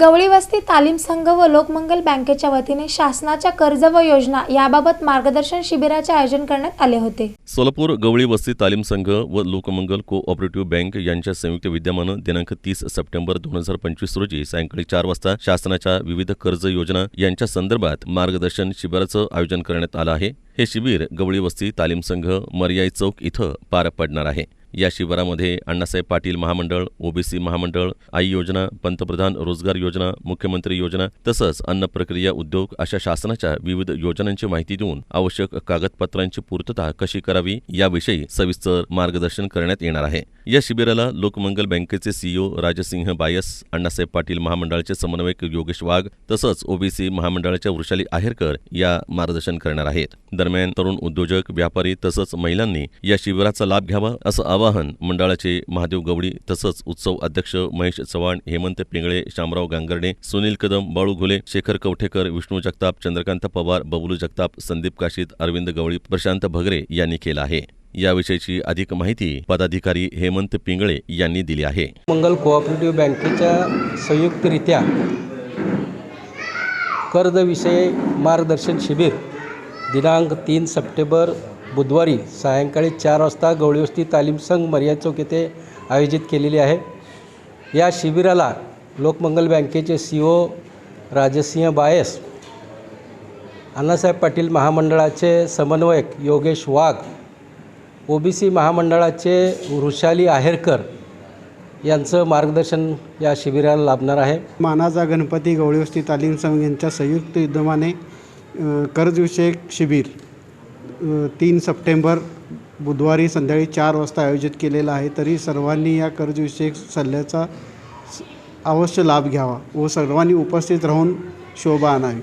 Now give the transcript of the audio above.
गवळी वस्ती तालीम संघ व लोकमंगल बँकेच्या वतीने शासनाच्या कर्ज व योजना याबाबत मार्गदर्शन शिबिराचे आयोजन करण्यात आले होते. सोलापूर गवळी वस्ती तालीम संघ व लोकमंगल को ऑपरेटिव्ह बँक यांच्या संयुक्त विद्यमानं दिनांक तीस सप्टेंबर दोन हजार पंचवीस रोजी सायंकाळी चार वाजता शासनाच्या विविध कर्ज योजना यांच्या संदर्भात मार्गदर्शन शिबिराचं आयोजन करण्यात आलं आहे. हे शिबिर गवळी वस्ती तालीम संघ मर्याई चौक इथं पार पडणार आहे. या शिबिरामध्ये अण्णासाहेब पाटील महामंडळ ओबीसी महामंडळ आई योजना पंतप्रधान रोजगार योजना मुख्यमंत्री योजना तसंच अन्न प्रक्रिया उद्योग अशा शासनाच्या विविध योजनांची माहिती देऊन आवश्यक कागदपत्रांची पूर्तता कशी करावी याविषयी सविस्तर मार्गदर्शन करण्यात येणार आहे. या शिबिराला लोकमंगल बँकेचे सीईओ राजसिंह बायस अण्णासाहेब पाटील महामंडळाचे समन्वयक योगेश वाघ तसंच ओबीसी महामंडळाच्या वृषाली आहेरकर या मार्गदर्शन करणार आहेत. दरम्यान तरुण उद्योजक व्यापारी तसंच महिलांनी या शिबिराचा लाभ घ्यावा असं आवाहन मंडळाचे महादेव गवडी तसंच उत्सव अध्यक्ष महेश चव्हाण हेमंत पिंगळे शामराव गांगर्डे सुनील कदम बाळू घुले शेखर कवठेकर विष्णू जगताप चंद्रकांत पवार बबलू जगताप संदीप काशीत अरविंद गवळी प्रशांत भगरे यांनी केलं आहे. याविषयीची अधिक माहिती पदाधिकारी हेमंत पिंगळे यांनी दिली आहे. मंगल कोऑपरेटिव्ह बँकेच्या संयुक्तरित्या कर्जविषयी मार्गदर्शन शिबिर दिनांक तीन सप्टेंबर बुधवारी सायंकाळी चार वाजता गवळीवस्ती तालीम संघ मर्याद चौक येथे आयोजित केलेली आहे. या शिबिराला लोकमंगल बँकेचे C O Rajsinh bias Annasaheb Patil महामंडळाचे समन्वयक योगेश वाघ ओबीसी महामंडळाचे वृषाली आहेरकर यांचं मार्गदर्शन या शिबिराला लाभणार आहे. मानाचा गणपती गवळीवस्ती तालीम संघ यांच्या संयुक्त विद्यमाने कर्जविषयक शिबिर. तीन सप्टेंबर बुधवारी संध्याकाळी चार वाजता आयोजित केलेला आहे तरी सर्वांनी या कर्जविषयक सल्ल्याचा अवश्य लाभ घ्यावा व सर्वांनी उपस्थित राहून शोभा आणावी.